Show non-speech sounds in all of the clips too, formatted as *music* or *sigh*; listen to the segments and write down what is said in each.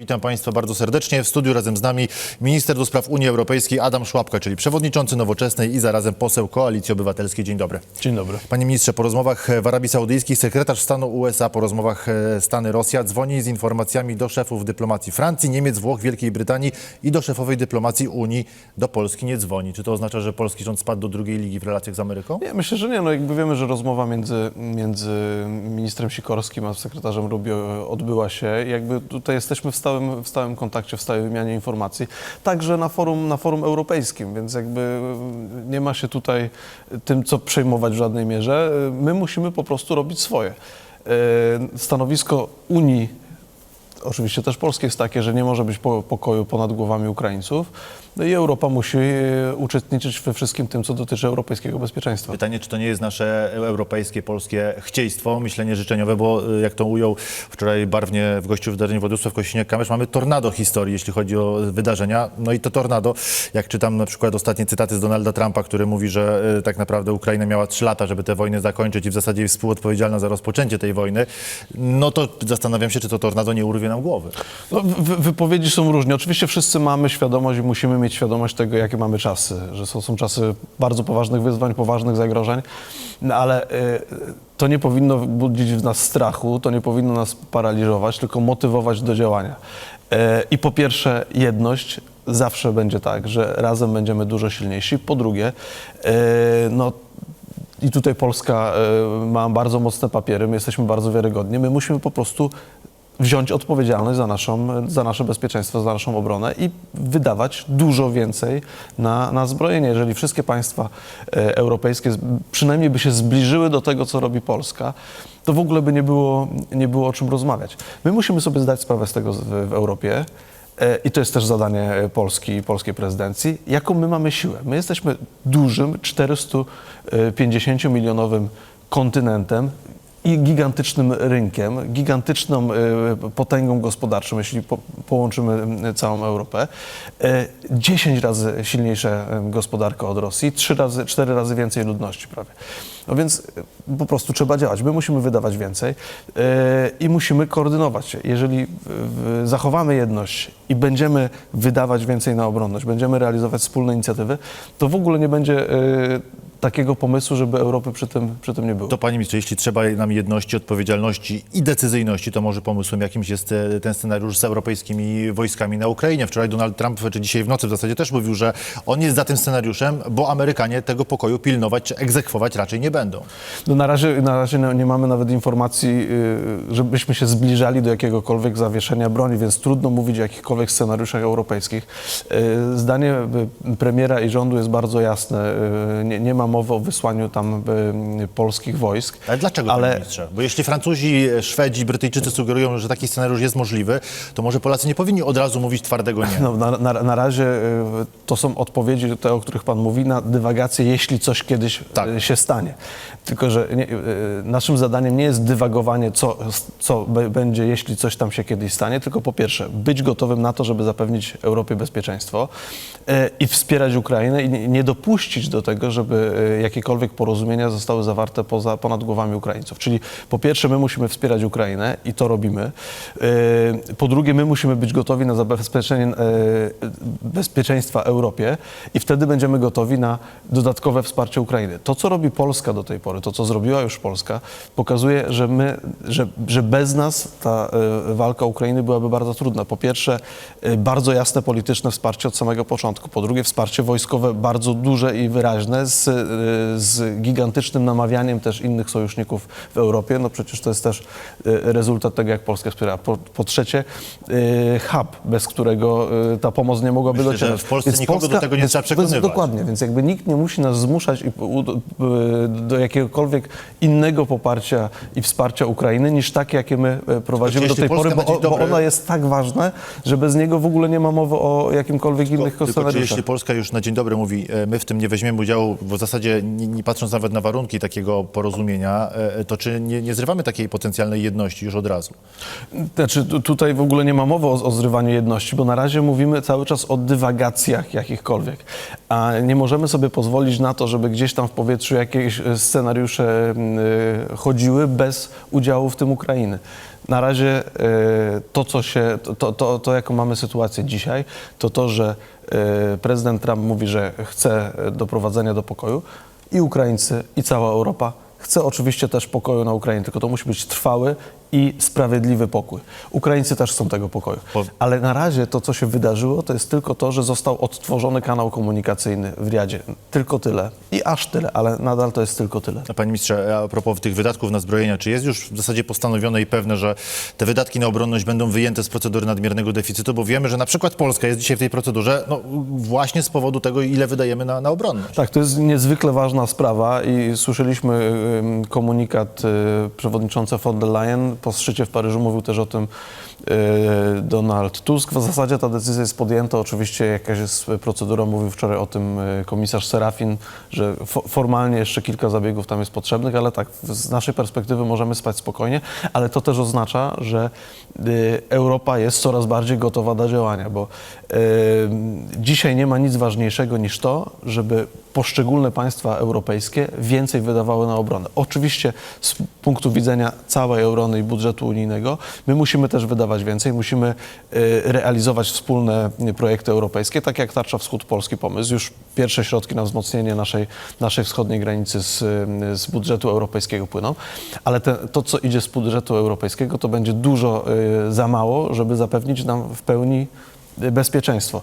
Witam Państwa bardzo serdecznie. W studiu razem z nami minister do spraw Unii Europejskiej Adam Szłapka, czyli przewodniczący Nowoczesnej i zarazem poseł Koalicji Obywatelskiej. Dzień dobry. Dzień dobry. Panie ministrze, po rozmowach w Arabii Saudyjskiej sekretarz stanu USA po rozmowach e, Stany-Rosja dzwoni z informacjami do szefów dyplomacji Francji, Niemiec, Włoch, Wielkiej Brytanii i do szefowej dyplomacji Unii. Do Polski nie dzwoni. Czy to oznacza, że polski rząd spadł do drugiej ligi w relacjach z Ameryką? Nie, myślę, że nie. No jakby wiemy, że rozmowa między, między ministrem Sikorskim a sekretarzem Rubio odbyła się. Jakby tutaj jesteśmy w stałym, w stałym kontakcie, w stałej wymianie informacji. Także na forum, na forum europejskim, więc jakby nie ma się tutaj tym, co przejmować w żadnej mierze. My musimy po prostu robić swoje. E, Stanowisko Unii Oczywiście też polskie jest takie, że nie może być po- pokoju ponad głowami Ukraińców. No i Europa musi e, uczestniczyć we wszystkim tym, co dotyczy europejskiego bezpieczeństwa. Pytanie, czy to nie jest nasze europejskie, polskie chcieństwo, myślenie życzeniowe, bo y, jak to ujął wczoraj barwnie w gościu wydarzeń Władysław Kośniak-Kamysz, mamy tornado historii, jeśli chodzi o wydarzenia. No i to tornado, jak czytam na przykład ostatnie cytaty z Donalda Trumpa, który mówi, że y, tak naprawdę Ukraina miała trzy lata, żeby tę wojnę zakończyć i w zasadzie jest współodpowiedzialna za rozpoczęcie tej wojny, no to zastanawiam się, czy to tornado nie urwie nam głowy. No, wy, wypowiedzi są różne. Oczywiście wszyscy mamy świadomość i musimy mieć świadomość tego, jakie mamy czasy, że są, są czasy bardzo poważnych wyzwań, poważnych zagrożeń, no, ale y, to nie powinno budzić w nas strachu, to nie powinno nas paraliżować, tylko motywować do działania. Y, I po pierwsze jedność. Zawsze będzie tak, że razem będziemy dużo silniejsi. Po drugie, y, no i tutaj Polska y, ma bardzo mocne papiery, my jesteśmy bardzo wiarygodni. My musimy po prostu wziąć odpowiedzialność za, naszą, za nasze bezpieczeństwo, za naszą obronę i wydawać dużo więcej na, na zbrojenie. Jeżeli wszystkie państwa e, europejskie przynajmniej by się zbliżyły do tego, co robi Polska, to w ogóle by nie było, nie było o czym rozmawiać. My musimy sobie zdać sprawę z tego w, w Europie. E, I to jest też zadanie e, Polski i polskiej prezydencji. Jaką my mamy siłę? My jesteśmy dużym, 450-milionowym kontynentem i gigantycznym rynkiem, gigantyczną e, potęgą gospodarczą, jeśli po, połączymy m, całą Europę. E, 10 razy silniejsza e, gospodarka od Rosji, 3 razy, 4 razy więcej ludności prawie. No więc e, po prostu trzeba działać. My musimy wydawać więcej e, i musimy koordynować się. Jeżeli zachowamy jedność i będziemy wydawać więcej na obronność, będziemy realizować wspólne inicjatywy, to w ogóle nie będzie e, takiego pomysłu, żeby Europy przy tym, przy tym nie było. To panie ministrze, jeśli trzeba nam jedności, odpowiedzialności i decyzyjności, to może pomysłem jakimś jest e, ten scenariusz z europejskimi wojskami na Ukrainie. Wczoraj Donald Trump, czy dzisiaj w nocy w zasadzie też mówił, że on jest za tym scenariuszem, bo Amerykanie tego pokoju pilnować czy egzekwować raczej nie będą. No na razie, na razie nie mamy nawet informacji, y, żebyśmy się zbliżali do jakiegokolwiek zawieszenia broni, więc trudno mówić o jakichkolwiek scenariuszach europejskich. Y, Zdanie y, premiera i rządu jest bardzo jasne. Nie, nie ma mowy o wysłaniu tam y, polskich wojsk. Ale dlaczego, Ale- panie ministrze? Bo jeśli Francuzi, Szwedzi, Brytyjczycy sugerują, że taki scenariusz jest możliwy, to może Polacy nie powinni od razu mówić twardego nie. *laughs* No, na, na, na razie y, to są odpowiedzi, te, o których Pan mówi, na dywagację, jeśli coś kiedyś Tak. y, się stanie. Tylko, że nie, y, naszym zadaniem nie jest dywagowanie, co, co będzie, jeśli coś tam się kiedyś stanie, tylko po pierwsze, być gotowym na to, żeby zapewnić Europie bezpieczeństwo i wspierać Ukrainę i nie, dopuścić do tego, żeby jakiekolwiek porozumienia zostały zawarte poza, ponad głowami Ukraińców. Czyli po pierwsze, my musimy wspierać Ukrainę i to robimy. Y, Po drugie, my musimy być gotowi na zabezpieczenie e, bezpieczeństwa Europie i wtedy będziemy gotowi na dodatkowe wsparcie Ukrainy. To, co robi Polska do tej pory, to, co zrobiła już Polska, pokazuje, że my, że, że bez nas ta e, walka Ukrainy byłaby bardzo trudna. Po pierwsze, e, bardzo jasne polityczne wsparcie od samego początku. Po drugie, wsparcie wojskowe bardzo duże i wyraźne z, e, z gigantycznym namawianiem też innych sojuszników w Europie. No przecież to jest też e, rezultat tego, jak Polska wspiera. Po, po trzecie, e, hub, bez którego ta pomoc nie mogłaby Myślę, docierać. w Polsce nikogo do tego nie więc- trzeba więc przekonywać. Dokładnie, więc jakby nikt nie musi nas zmuszać do jakiegokolwiek innego poparcia i wsparcia Ukrainy niż takie, jakie my e, prowadzimy do tej Polska pory, bo, o- bo ono jest tak ważne, że bez niego w ogóle nie ma mowy o jakimkolwiek innych Tylko czy scenariuszach. jeśli Polska już na dzień dobry mówi, e, my w tym nie weźmiemy udziału, bo w zasadzie nie, nie patrząc nawet na warunki takiego porozumienia, e, to czy nie, nie zrywamy takiej potencjalnej jedności już od razu? Znaczy tu- tutaj w ogóle nie ma mowy o, o zrywaniu jedności, bo na razie mówimy cały czas o dywagacjach jakichkolwiek, a nie możemy sobie pozwolić na to, żeby gdzieś tam w powietrzu jakieś e, scenariusze mm, e, chodziły bez udziału w tym Ukrainy. Na razie e, to, co się, to, to, to, jaką mamy sytuację dzisiaj, to to, że e, prezydent Trump mówi, że chce doprowadzenia do pokoju i Ukraińcy, i cała Europa chce oczywiście też pokoju na Ukrainie, tylko to musi być trwały i sprawiedliwy pokój. Ukraińcy też chcą tego pokoju. Po- Ale na razie to, co się wydarzyło, to jest tylko to, że został odtworzony kanał komunikacyjny w Riadzie. Tylko tyle. I aż tyle, ale nadal to jest tylko tyle. A Panie ministrze, a propos tych wydatków na zbrojenia, czy jest już w zasadzie postanowione i pewne, że te wydatki na obronność będą wyjęte z procedury nadmiernego deficytu? Bo wiemy, że na przykład Polska jest dzisiaj w tej procedurze no, właśnie z powodu tego, ile wydajemy na, na obronność. Tak, to jest niezwykle ważna sprawa i słyszeliśmy komunikat y, przewodnicząca von der Leyen po szczycie w Paryżu, mówił też o tym y, Donald Tusk. W zasadzie ta decyzja jest podjęta, oczywiście jakaś jest procedura, mówił wczoraj o tym y, komisarz Serafin, że fo formalnie jeszcze kilka zabiegów tam jest potrzebnych, ale tak, z naszej perspektywy możemy spać spokojnie, ale to też oznacza, że y, Europa jest coraz bardziej gotowa do działania, bo dzisiaj nie ma nic ważniejszego niż to, żeby poszczególne państwa europejskie więcej wydawały na obronę. Oczywiście z punktu widzenia całej obrony i budżetu unijnego, my musimy też wydawać więcej, musimy y, realizować wspólne projekty europejskie, tak jak Tarcza Wschód Polski Pomysł. Już pierwsze środki na wzmocnienie naszej, naszej wschodniej granicy z, z budżetu europejskiego płyną, ale te, to, co idzie z budżetu europejskiego, to będzie dużo y, za mało, żeby zapewnić nam w pełni bezpieczeństwo.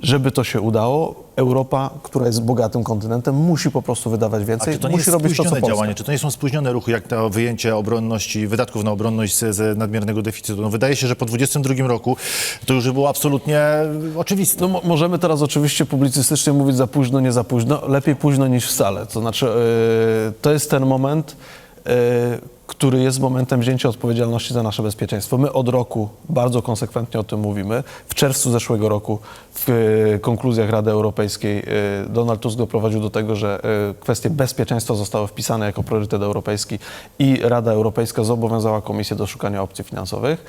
Żeby to się udało, Europa, która jest bogatym kontynentem, musi po prostu wydawać A więcej, czy to nie musi jest robić to, co Polska. działanie? Czy to nie są spóźnione ruchy, jak to wyjęcie obronności, wydatków na obronność z, z nadmiernego deficytu? No wydaje się, że po 2022 roku to już było absolutnie oczywiste. No, mo- możemy teraz oczywiście publicystycznie mówić za późno, nie za późno. Lepiej późno niż wcale. To znaczy, yy, to jest ten moment, yy, który jest momentem wzięcia odpowiedzialności za nasze bezpieczeństwo. My od roku bardzo konsekwentnie o tym mówimy. W czerwcu zeszłego roku w yy, konkluzjach Rady Europejskiej yy, Donald Tusk doprowadził do tego, że yy, kwestie bezpieczeństwa zostały wpisane jako priorytet europejski i Rada Europejska zobowiązała Komisję do szukania opcji finansowych.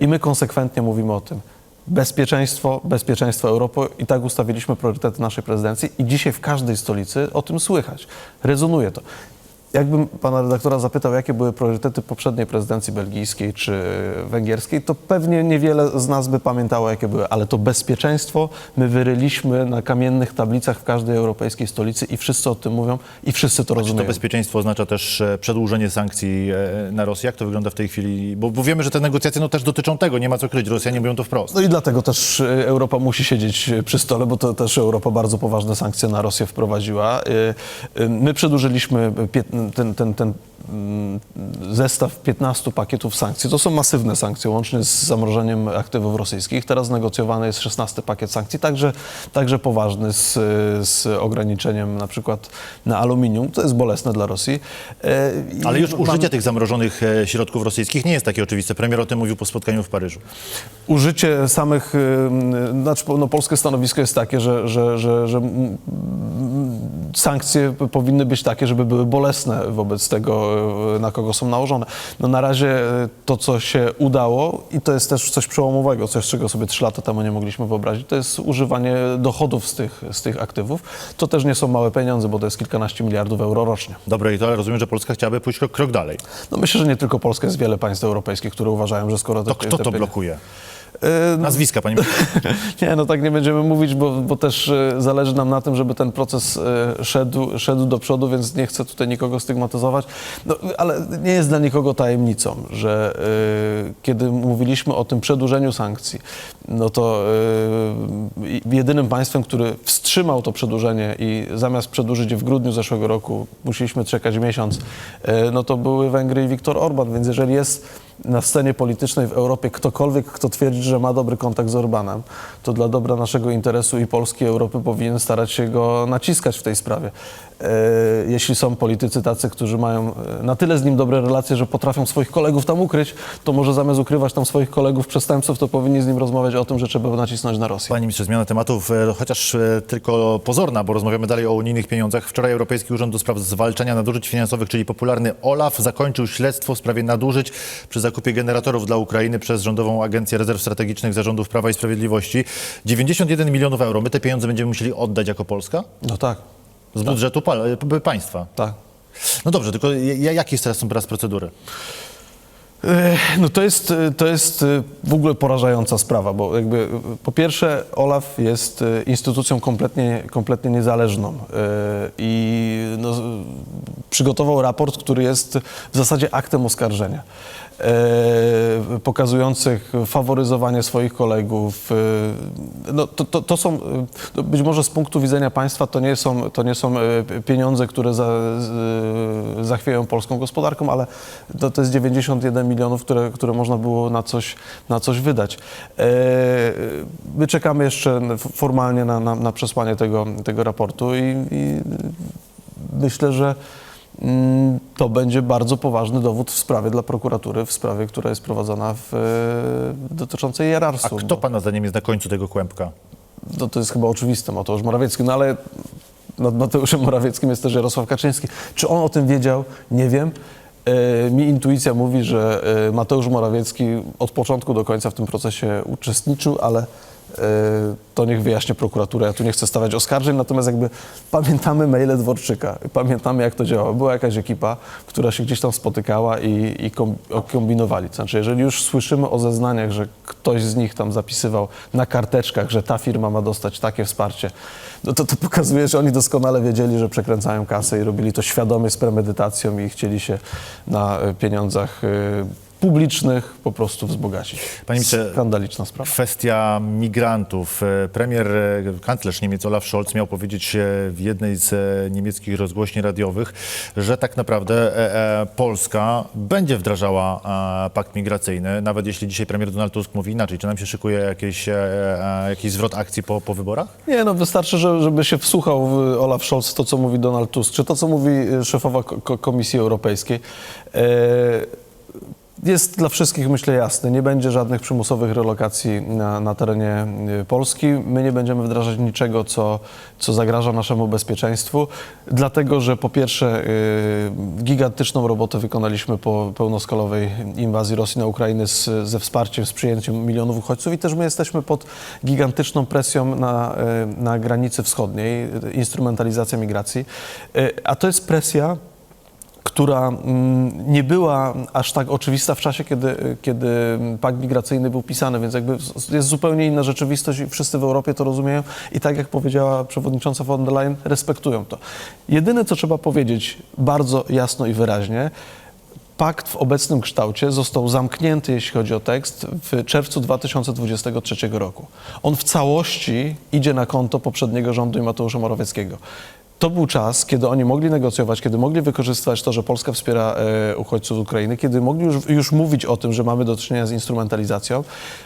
I my konsekwentnie mówimy o tym bezpieczeństwo, bezpieczeństwo Europy i tak ustawiliśmy priorytety naszej prezydencji i dzisiaj w każdej stolicy o tym słychać. Rezonuje to. Jakbym pana redaktora zapytał, jakie były priorytety poprzedniej prezydencji belgijskiej czy węgierskiej, to pewnie niewiele z nas by pamiętało, jakie były, ale to bezpieczeństwo my wyryliśmy na kamiennych tablicach w każdej europejskiej stolicy i wszyscy o tym mówią i wszyscy to Czy to rozumieją. bezpieczeństwo oznacza też e, przedłużenie sankcji e, na Rosję? Jak to wygląda w tej chwili? Bo, bo wiemy, że te negocjacje no, też dotyczą tego, nie ma co kryć. Rosjanie mówią to wprost. No i dlatego też y, Europa musi siedzieć przy stole, bo to też Europa bardzo poważne sankcje na Rosję wprowadziła. My przedłużyliśmy pię- ten, ten, ten mm, zestaw 15 pakietów sankcji. To są masywne sankcje, łącznie z zamrożeniem aktywów rosyjskich. Teraz negocjowany jest 16 pakiet sankcji, także, także poważny z, z ograniczeniem na przykład na aluminium. To jest bolesne dla Rosji. I Ale już użycie tych zamrożonych e, środków rosyjskich nie jest takie oczywiste. Premier o tym mówił po spotkaniu w Paryżu. Użycie samych, y, znaczy no, polskie stanowisko jest takie, że, że, że, że sankcje powinny być takie, żeby były bolesne wobec tego, y, na kogo są nałożone. No na razie y, to, co się udało i to jest też coś przełomowego, coś, czego sobie trzy lata temu nie mogliśmy wyobrazić, to jest używanie dochodów z tych, z tych aktywów. To też nie są małe pieniądze, bo to jest kilkanaście miliardów euro rocznie. Dobre i to, ale rozumiem, że Polska chciałaby pójść krok, krok dalej. No myślę, że nie tylko Polska, jest wiele państw europejskich, które uważają, że skoro... To kto to blokuje? Y, Nazwiska, panie. *laughs* Nie, no tak nie będziemy mówić, bo, bo też e, zależy nam na tym, żeby ten proces e, szedł, szedł do przodu, więc nie chcę tutaj nikogo stygmatyzować. No, ale nie jest dla nikogo tajemnicą, że e, kiedy mówiliśmy o tym przedłużeniu sankcji, no to jedynym państwem, który wstrzymał to przedłużenie i zamiast przedłużyć je w grudniu zeszłego roku, musieliśmy czekać miesiąc, no to były Węgry i Viktor Orban, więc jeżeli jest na scenie politycznej w Europie ktokolwiek, kto twierdzi, że ma dobry kontakt z Orbanem, to dla dobra naszego interesu i Polski Europy powinien starać się go naciskać w tej sprawie. E, jeśli są politycy tacy, którzy mają e, na tyle z nim dobre relacje, że potrafią swoich kolegów tam ukryć, to może zamiast ukrywać tam swoich kolegów przestępców, to powinni z nim rozmawiać o tym, że trzeba nacisnąć na Rosję. Panie ministrze, zmiana tematów, e, chociaż tylko pozorna, bo rozmawiamy dalej o unijnych pieniądzach. Wczoraj Europejski Urząd do Spraw Zwalczania Nadużyć Finansowych, czyli popularny OLAF, zakończył śledztwo w sprawie nadużyć przy zakupie generatorów dla Ukrainy przez Rządową Agencję Rezerw Strategicznych Zarządów Prawa i Sprawiedliwości. 91 milionów euro. My te pieniądze będziemy musieli oddać jako Polska No tak, z budżetu pa- państwa. tak. No dobrze, tylko ja- jakie teraz są teraz procedury? No to jest, to jest y, w ogóle porażająca sprawa, bo jakby y, po pierwsze Olaf jest y, instytucją kompletnie, kompletnie niezależną i no, przygotował raport, który jest w zasadzie aktem oskarżenia. pokazujących faworyzowanie swoich kolegów. No, to, to, to są, być może z punktu widzenia państwa to nie są, to nie są pieniądze, które za, zachwieją polską gospodarką, ale to, to jest 91 milionów, które, które można było na coś, na coś wydać. E, My czekamy jeszcze formalnie na, na, na przesłanie tego, tego raportu i, i myślę, że mm, to będzie bardzo poważny dowód w sprawie dla prokuratury, w sprawie, która jest prowadzona w, e, dotyczącej A Jararsu. kto pana zdaniem jest na końcu tego kłębka? No, to jest chyba oczywiste, Mateusz Morawiecki, no ale nad Mateuszem Morawieckim jest też Jarosław Kaczyński. Czy on o tym wiedział? Nie wiem. E, mi intuicja mówi, że e, Mateusz Morawiecki od początku do końca w tym procesie uczestniczył, ale to niech wyjaśni prokuratura. Ja tu nie chcę stawiać oskarżeń, natomiast jakby pamiętamy maile Dworczyka, pamiętamy jak to działało. Była jakaś ekipa, która się gdzieś tam spotykała i, i kom, kombinowali. Znaczy, jeżeli już słyszymy o zeznaniach, że ktoś z nich tam zapisywał na karteczkach, że ta firma ma dostać takie wsparcie, no to to pokazuje, że oni doskonale wiedzieli, że przekręcają kasę i robili to świadomie z premedytacją i chcieli się na e, pieniądzach e, publicznych po prostu wzbogacić. Panie ministrze, Skandaliczna sprawa. Kwestia migrantów. E, Premier, e, kanclerz Niemiec Olaf Scholz miał powiedzieć e, w jednej z niemieckich rozgłośni radiowych, że tak naprawdę Polska będzie wdrażała pakt migracyjny, nawet jeśli dzisiaj premier Donald Tusk mówi inaczej. Czy nam się szykuje jakiś, e, jakiś zwrot akcji po, po wyborach? Nie, no wystarczy, że, żeby się wsłuchał Olaf Scholz w to, co mówi Donald Tusk, czy to, co mówi szefowa Ko- Ko- Komisji Europejskiej. E, jest dla wszystkich, myślę, jasne. Nie będzie żadnych przymusowych relokacji na, na terenie y, Polski. My nie będziemy wdrażać niczego, co, co zagraża naszemu bezpieczeństwu, dlatego że po pierwsze y, gigantyczną robotę wykonaliśmy po pełnoskalowej inwazji Rosji na Ukrainę z, ze wsparciem, z przyjęciem milionów uchodźców i też my jesteśmy pod gigantyczną presją na, y, na granicy wschodniej, instrumentalizacja migracji. A to jest presja, która mm, nie była aż tak oczywista w czasie, kiedy, kiedy pakt migracyjny był pisany, więc jakby jest zupełnie inna rzeczywistość i wszyscy w Europie to rozumieją i tak jak powiedziała przewodnicząca von der Leyen, respektują to. Jedyne, co trzeba powiedzieć bardzo jasno i wyraźnie, Pakt w obecnym kształcie został zamknięty, jeśli chodzi o tekst, w czerwcu 2023 roku. On w całości idzie na konto poprzedniego rządu i Mateusza Morawieckiego. To był czas, kiedy oni mogli negocjować, kiedy mogli wykorzystywać to, że Polska wspiera e, uchodźców z Ukrainy, kiedy mogli już, już mówić o tym, że mamy do czynienia z instrumentalizacją.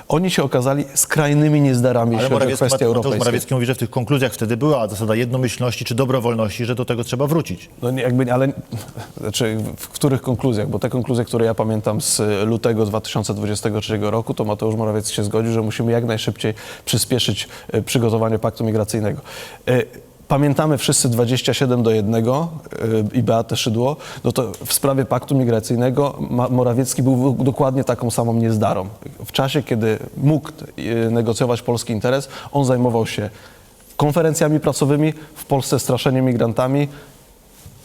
Oni się okazali skrajnymi niezdarami, jeśli chodzi o kwestie europejskie. Morawiecki mówi, że w tych konkluzjach wtedy była zasada jednomyślności czy dobrowolności, że do tego trzeba wrócić. No nie, jakby, ale *laughs* znaczy w których konkluzjach? Bo te konkluzje, które ja pamiętam z lutego 2023 roku, to Mateusz Morawiecki się zgodził, że musimy jak najszybciej przyspieszyć e, przygotowanie paktu migracyjnego. E, Pamiętamy wszyscy 27 do 1 e, i Beatę Szydło, no to w sprawie paktu migracyjnego Morawiecki był dokładnie taką samą niezdarą. W czasie, kiedy mógł e, negocjować polski interes, on zajmował się konferencjami pracowymi, w Polsce straszeniem migrantami,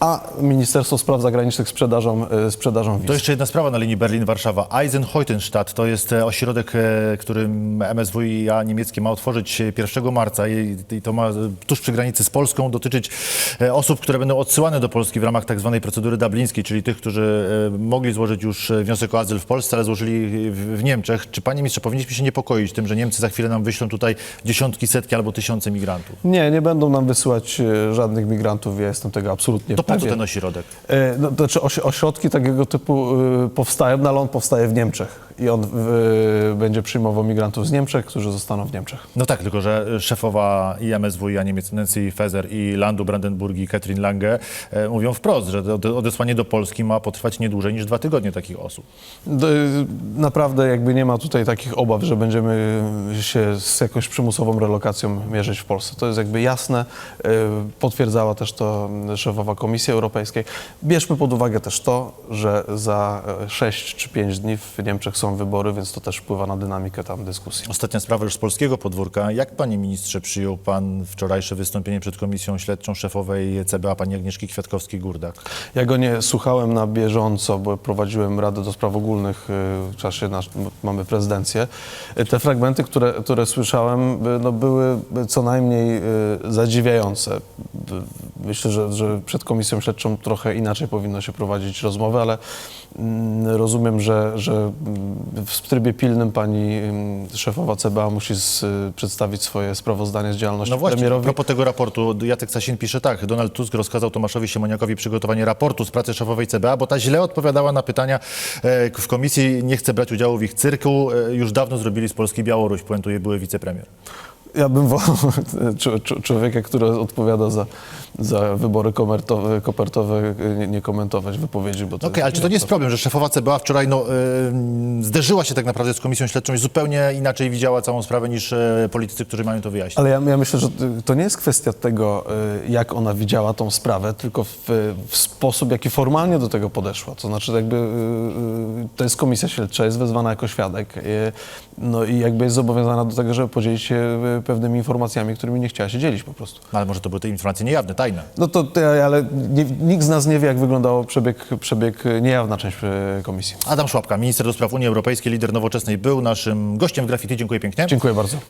a Ministerstwo Spraw Zagranicznych sprzedażą, e, sprzedażą wiz. To jeszcze jedna sprawa na linii Berlin-Warszawa. Eisenhüttenstadt to jest e, ośrodek, e, który MSWiA niemieckie ma otworzyć e, 1 marca i, i to ma e, tuż przy granicy z Polską dotyczyć e, osób, które będą odsyłane do Polski w ramach tak zwanej procedury dublińskiej, czyli tych, którzy e, mogli złożyć już e, wniosek o azyl w Polsce, ale złożyli w, w Niemczech. Czy panie ministrze, powinniśmy się niepokoić tym, że Niemcy za chwilę nam wyślą tutaj dziesiątki, setki albo tysiące migrantów? Nie, nie będą nam wysyłać żadnych migrantów, ja jestem tego absolutnie To po co pewien. ten ośrodek? E, No, to znaczy ośrodki takiego typu y, powstają, no ale on powstaje w Niemczech i on y, będzie przyjmował migrantów z Niemczech, którzy zostaną w Niemczech. No tak, tylko że szefowa i MSWiA Niemiec Nancy Faeser i Landu Brandenburg i Katrin Lange e, mówią wprost, że odesłanie do Polski ma potrwać nie dłużej niż dwa tygodnie takich osób. D- Naprawdę jakby nie ma tutaj takich obaw, że będziemy się z jakąś przymusową relokacją mierzyć w Polsce. To jest jakby jasne. Y, Potwierdzała też to szefowa komisji. Komisji Europejskiej. Bierzmy pod uwagę też to, że za 6 czy 5 dni w Niemczech są wybory, więc to też wpływa na dynamikę tam dyskusji. Ostatnia sprawa już z polskiego podwórka. Jak panie ministrze przyjął pan wczorajsze wystąpienie przed komisją śledczą szefowej CBA pani Agnieszki Kwiatkowskiej-Gurdak? Ja go nie słuchałem na bieżąco, bo prowadziłem Radę do Spraw Ogólnych y, w czasie, nasz, mamy prezydencję. Y, Te fragmenty, które, które słyszałem, no, były co najmniej y, zadziwiające. Myślę, że, że przed komisją śledczą trochę inaczej powinno się prowadzić rozmowy, ale mm, rozumiem, że, że mm, w trybie pilnym pani mm, szefowa CBA musi z, y, przedstawić swoje sprawozdanie z działalności No właśnie, a premierowi. propos tego raportu, Jacek Sasin pisze tak, Donald Tusk rozkazał Tomaszowi Siemoniakowi przygotowanie raportu z pracy szefowej CBA, bo ta źle odpowiadała na pytania e, w komisji, nie chce brać udziału w ich cyrku, e, już dawno zrobili z Polski Białoruś, puentuje były wicepremier. Ja bym wolał *laughs* człowieka, który odpowiada za, za wybory komertowe, kopertowe, nie, nie komentować wypowiedzi, Okej, ale czy to nie jest problem, że szefowa CBA wczoraj no, e, zderzyła się tak naprawdę z komisją śledczą i zupełnie inaczej widziała całą sprawę niż e, politycy, którzy mają to wyjaśnić? Ale ja, ja myślę, że to nie jest kwestia tego, y, jak ona widziała tą sprawę, tylko w, w sposób, jaki formalnie do tego podeszła. To znaczy jakby y, y, to jest komisja śledcza, jest wezwana jako świadek, y, no i jakby jest zobowiązana do tego, żeby podzielić się pewnymi informacjami, którymi nie chciała się dzielić po prostu. No, ale może to były te informacje niejawne, tajne. No to, ale nie, nikt z nas nie wie, jak wyglądał przebieg, przebieg y, niejawna część y, komisji. Adam Szłapka, minister do spraw Unii Europejskiej, lider nowoczesnej, był naszym gościem w Graffiti. Dziękuję pięknie. Dziękuję bardzo.